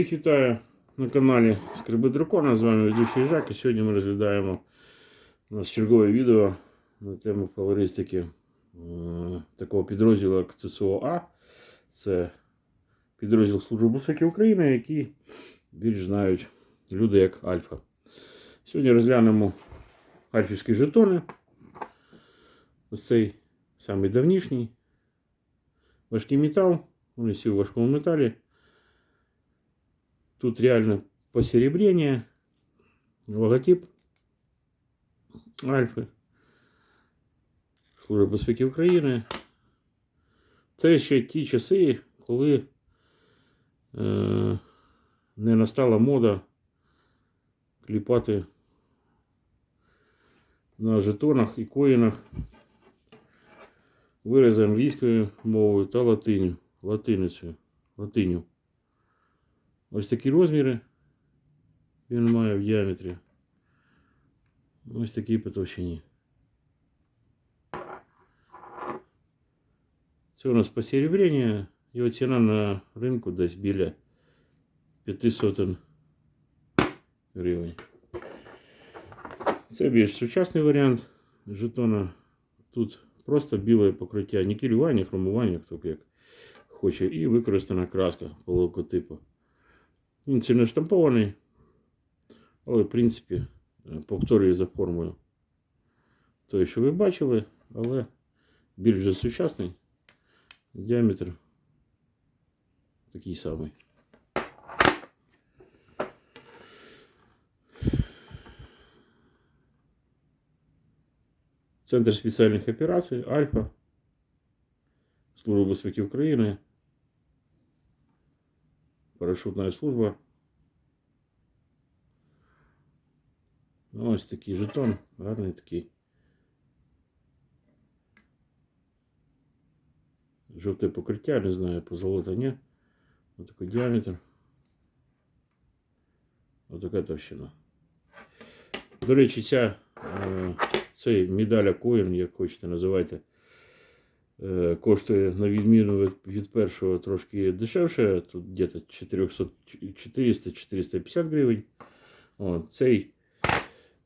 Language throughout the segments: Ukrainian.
Всіх вітаю на каналі Скриби Дракона. З вами ведучий Жак. І сьогодні ми розглядаємо у нас чергове відео на тему колористики такого підрозділу, як ЦСОА. Це підрозділ Служби безпеки України, який більш знають люди як Альфа. Сьогодні розглянемо альфівські жетони. Ось цей самий давнішній. Важкий метал. Вони всі у важкому металі. Тут реально посеребрение, логотип Альфи, Служба безпеки України. Це ще ті часи, коли е, не настала мода кліпати на жетонах і коїнах вирази англійською мовою та латиню, латиницею, латиню. Ось такі розміри він має в діаметрі. Ось такі по товщині. Це у нас посеребрення. Його ціна на ринку десь біля 500 гривень. Це більш сучасний варіант жетона. Тут просто біле покриття, нікелювання, хромування, хто як хоче, і використана краска по логотипу. Він це штампований, але, в принципі, повторює за формою той, що ви бачили, але більш сучасний діаметр такий самий. Центр спеціальних операцій Альфа, Служба безпеки України. Парашютная служба. Ну, Ось такий жетон, гарний такий. Жовте покриття, не знаю, позолота ні. Ось такий діаметр. Ось така товщина. До речі, ця, е, цей медаля коін, як хочете називайте, Е, коштує на відміну від, першого трошки дешевше. Тут где-то 400-450 гривень. О, цей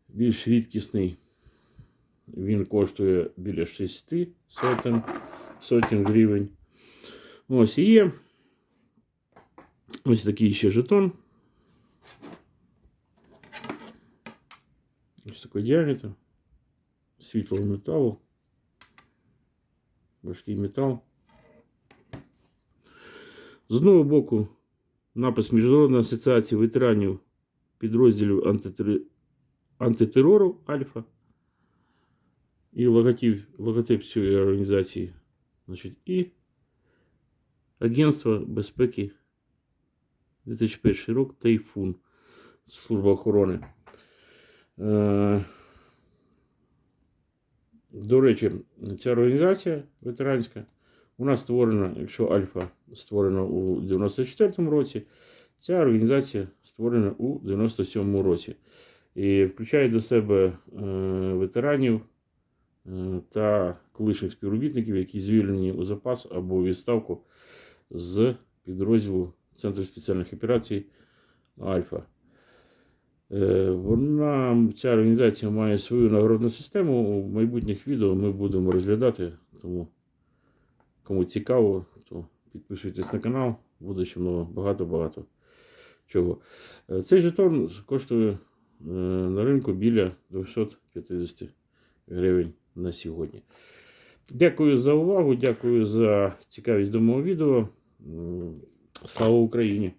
більш рідкісний. Він коштує біля 6 сотень, сотень гривень. Ось і є. Ось такий ще жетон. Ось такий діаметр світлого металу важкий метал. З одного боку, напис Міжнародної асоціації ветеранів підрозділів антитери... антитерору Альфа. І логотип, логотип цієї організації. Значить, і Агентство безпеки 2001 рік Тайфун. Служба охорони. До речі, ця організація ветеранська у створена, якщо Альфа створена у 94-му році, ця організація створена у 97-му році. І включає до себе е, ветеранів е, та колишніх співробітників, які звільнені у запас або відставку з підрозділу Центру спеціальних операцій Альфа. Е, Вона, ця організація має свою нагородну систему. У майбутніх відео ми будемо розглядати. Тому кому цікаво, то підписуйтесь на канал, буде ще багато-багато чого. Е, Цей жетон коштує е, на ринку біля 250 гривень на сьогодні. Дякую за увагу, дякую за цікавість до мого відео. Слава Україні!